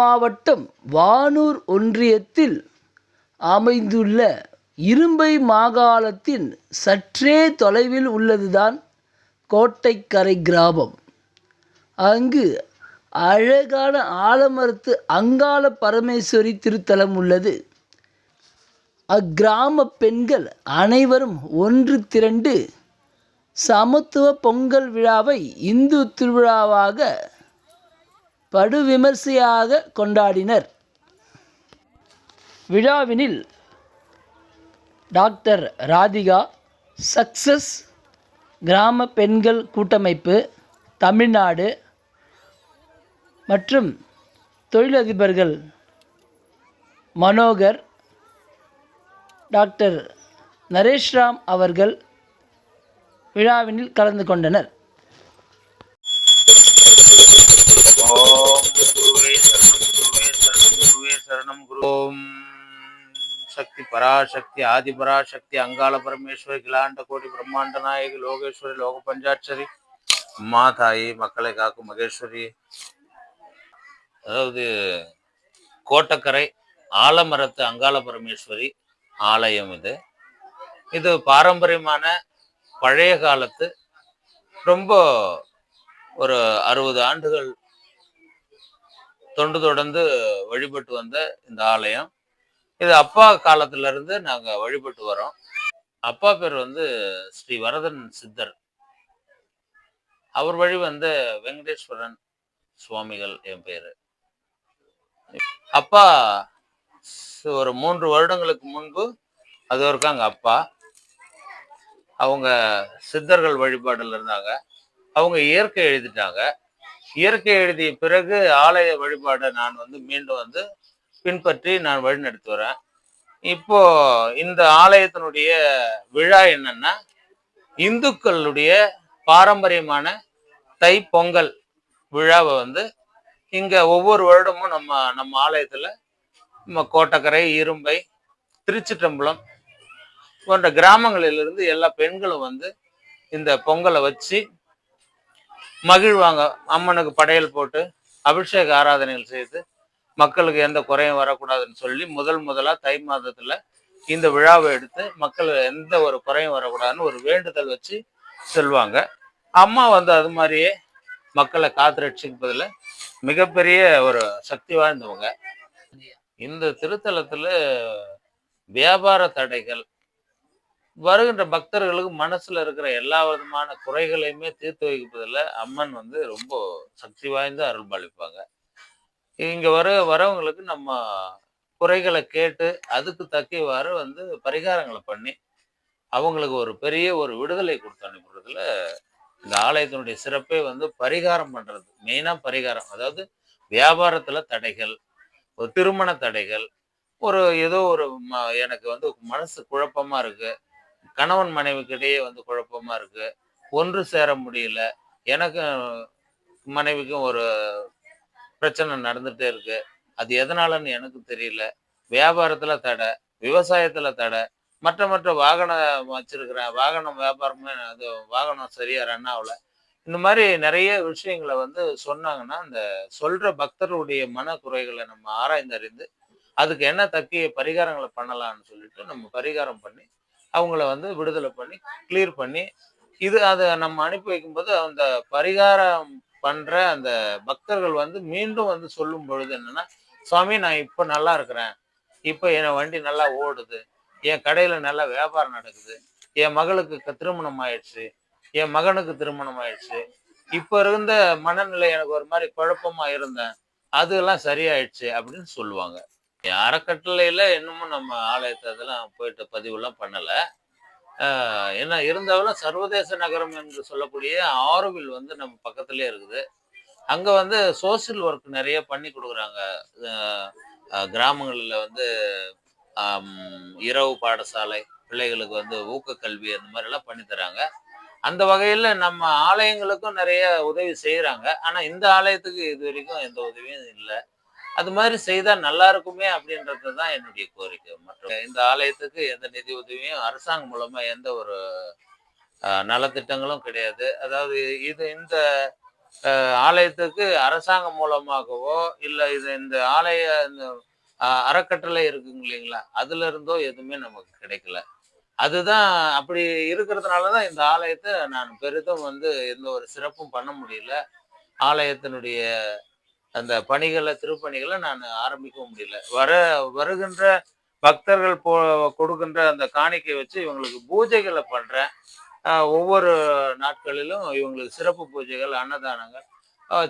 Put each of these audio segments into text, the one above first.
மாவட்டம் வானூர் ஒன்றியத்தில் அமைந்துள்ள இரும்பை மாகாணத்தின் சற்றே தொலைவில் உள்ளதுதான் கோட்டைக்கரை கிராமம். அங்கு அழகான ஆலமரத்து அங்காள பரமேஸ்வரி திருத்தலம் உள்ளது. அக்கிராம பெண்கள் அனைவரும் ஒன்று திரண்டு சமத்துவ பொங்கல் விழாவை இந்து திருவிழாவாக படுவிமர்சையாக கொண்டாடினர். விழாவினில் டாக்டர் ராதிகா சக்சஸ் கிராம பெண்கள் கூட்டமைப்பு தமிழ்நாடு மற்றும் தொழிலதிபர்கள் மனோகர் டாக்டர் நரேஷ்ராம் அவர்கள் விழாவினில் கலந்து கொண்டனர். ஓம் குருவே சரணம் குருவே சரணம் குருவே சரணம் குரு ஓம் சக்தி பராசக்தி ஆதி பராசக்தி அங்காள பரமேஸ்வரி கிலாண்ட கோடி பிரம்மாண்ட நாயகி லோகேஸ்வரி லோக பஞ்சாட்சரி அம்மா தாயி மக்களை காக்கும் மகேஸ்வரி. அதாவது கோட்டக்கரை ஆலமரத்து அங்காள பரமேஸ்வரி ஆலயம் இது. இது பாரம்பரியமான பழைய காலத்து ரொம்ப ஒரு அறுபது ஆண்டுகள் தொண்டு தொடர்ந்து வழிபட்டு வந்த இந்த ஆலயம். இது அப்பா காலத்துல இருந்து நாங்க வழிபட்டு வரோம். அப்பா பேர் வந்து ஸ்ரீ வரதன் சித்தர். அவர் வழி வந்த வெங்கடேஸ்வரன் சுவாமிகள் என் பேரு. அப்பா ஒரு மூன்று வருடங்களுக்கு முன்பு அது இருக்காங்க அப்பா. அவங்க சித்தர்கள் வழிபாடுல இருந்தாங்க. அவங்க இயற்கை எழுதிட்டாங்க. இயற்கை எழுதிய பிறகு ஆலய வழிபாடை நான் வந்து மீண்டும் வந்து பின்பற்றி நான் வழிநடத்தி வரேன். இப்போ இந்த ஆலயத்தினுடைய விழா என்னன்னா இந்துக்களுடைய பாரம்பரியமான தை பொங்கல் விழாவை வந்து இங்க ஒவ்வொரு வருடமும் நம்ம நம்ம ஆலயத்துல நம்ம கோட்டக்கரை இரும்பை திருச்சிற்றம்பலம் போன்ற கிராமங்களிலிருந்து எல்லா பெண்களும் வந்து இந்த பொங்கலை வச்சு மகிழ்வாங்க. அம்மனுக்கு படையல் போட்டு அபிஷேக ஆராதனைகள் செய்து மக்களுக்கு எந்த குறையும் வரக்கூடாதுன்னு சொல்லி முதல் முதலா தை மாதத்துல இந்த விழாவை எடுத்து மக்கள் எந்த ஒரு குறையும் வரக்கூடாதுன்னு ஒரு வேண்டுதல் வச்சு செல்வாங்க அம்மா வந்து அது மாதிரியே மக்களை காத்து ரட்சிப்பதில் மிகப்பெரிய ஒரு சக்தி வாய்ந்தவங்க. இந்த திருத்தலத்துல வியாபார தடைகள் வருகின்ற பக்தர்களுக்கு மனசுல இருக்கிற எல்லா விதமான குறைகளையுமே தீர்த்து வைப்பதில் அம்மன் வந்து ரொம்ப சக்தி வாய்ந்த அருள்பாலிப்பாங்க. இங்க வர வரவங்களுக்கு நம்ம குறைகளை கேட்டு அதுக்கு தக்கவாறு வந்து பரிகாரங்களை பண்ணி அவங்களுக்கு ஒரு பெரிய ஒரு விடுதலை கொடுத்து அனுப்புறதுல இந்த ஆலயத்தினுடைய சிறப்பே வந்து பரிகாரம் பண்றது. மெயினா பரிகாரம். அதாவது வியாபாரத்துல தடைகள் ஒரு திருமண தடைகள் ஒரு ஏதோ ஒரு ம- எனக்கு வந்து மனசு குழப்பமா இருக்கு. கணவன் மனைவிக்கிடையே வந்து குழப்பமா இருக்கு. ஒன்று சேர முடியல. எனக்கும் மனைவிக்கும் ஒரு பிரச்சனை நடந்துட்டே இருக்கு. அது எதனாலன்னு எனக்கு தெரியல. வியாபாரத்துல தடை விவசாயத்துல தடை மற்ற மற்ற வாகனம் வச்சிருக்கிறேன் வாகனம் வியாபாரமே அது வாகனம் சரியா ரன் ஆகல. இந்த மாதிரி நிறைய விஷயங்களை வந்து சொன்னாங்கன்னா அந்த சொல்ற பக்தருடைய மன குறைகளை நம்ம ஆராய்ந்தறிந்து அதுக்கு என்ன தக்கிய பரிகாரங்களை பண்ணலாம்னு சொல்லிட்டு நம்ம பரிகாரம் பண்ணி அவங்கள வந்து விடுதலை பண்ணி கிளியர் பண்ணி இது அதை நம்ம அனுப்பி வைக்கும்போது அந்த பரிகாரம் பண்ற அந்த பக்தர்கள் வந்து மீண்டும் வந்து சொல்லும் பொழுது என்னன்னா சுவாமி நான் இப்போ நல்லா இருக்கிறேன். இப்போ என் வண்டி நல்லா ஓடுது. என் கடையில நல்லா வியாபாரம் நடக்குது. என் மகளுக்கு திருமணம் ஆயிடுச்சு. என் மகனுக்கு திருமணம் ஆயிடுச்சு. இப்போ இருந்த மனநிலை எனக்கு ஒரு மாதிரி குழப்பமா இருந்தேன். அதெல்லாம் சரியாயிடுச்சு அப்படின்னு சொல்லுவாங்க. அறக்கட்டளையில இன்னமும் நம்ம ஆலயத்தை அதெல்லாம் போயிட்டு பதிவுலாம் பண்ணல. ஏன்னா இருந்தாலும் சர்வதேச நகரம் என்று சொல்லக்கூடிய ஆரோவில் வந்து நம்ம பக்கத்துலயே இருக்குது. அங்க வந்து சோசியல் ஒர்க் நிறைய பண்ணி கொடுக்குறாங்க. கிராமங்களில் வந்து இரவு பாடசாலை பிள்ளைகளுக்கு வந்து ஊக்க கல்வி அந்த மாதிரி எல்லாம் பண்ணி தராங்க. அந்த வகையில நம்ம ஆலயங்களுக்கும் நிறைய உதவி செய்யறாங்க ஆனா இந்த ஆலயத்துக்கு இது வரைக்கும் எந்த உதவியும் இல்லை. அது மாதிரி செய்தா நல்லா இருக்குமே அப்படின்றது தான் என்னுடைய கோரிக்கை. மற்றும் இந்த ஆலயத்துக்கு எந்த நிதி உதவியும் அரசாங்கம் மூலமா எந்த ஒரு நலத்திட்டங்களும் கிடையாது. அதாவது இது இந்த ஆலயத்துக்கு அரசாங்கம் மூலமாகவோ இல்லை இது இந்த ஆலய இந்த அறக்கட்டளை இருக்குங்க இல்லைங்களா? அதுல இருந்தோ எதுவுமே நமக்கு கிடைக்கல. அதுதான் அப்படி இருக்கிறதுனால தான் இந்த ஆலயத்தை நான் பெரிதும் வந்து எந்த ஒரு சிறப்பும் பண்ண முடியல. ஆலயத்தினுடைய அந்த பணிகளை திருப்பணிகளை நான் ஆரம்பிக்க முடியல. வர வருகின்ற பக்தர்கள் போ கொடுக்கின்ற அந்த காணிக்கை வச்சு இவங்களுக்கு பூஜைகளை பண்ணுறேன் ஒவ்வொரு நாட்களிலும் இவங்களுக்கு சிறப்பு பூஜைகள் அன்னதானங்கள்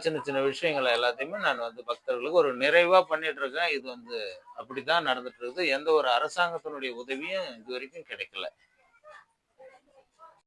சின்ன சின்ன விஷயங்கள் எல்லாத்தையுமே நான் வந்து பக்தர்களுக்கு ஒரு நிறைவாக பண்ணிட்டு இருக்கேன் இது வந்து அப்படி தான் நடந்துட்டு இருக்குது எந்த ஒரு அரசாங்கத்தினுடைய உதவியும் இது வரைக்கும் கிடைக்கல.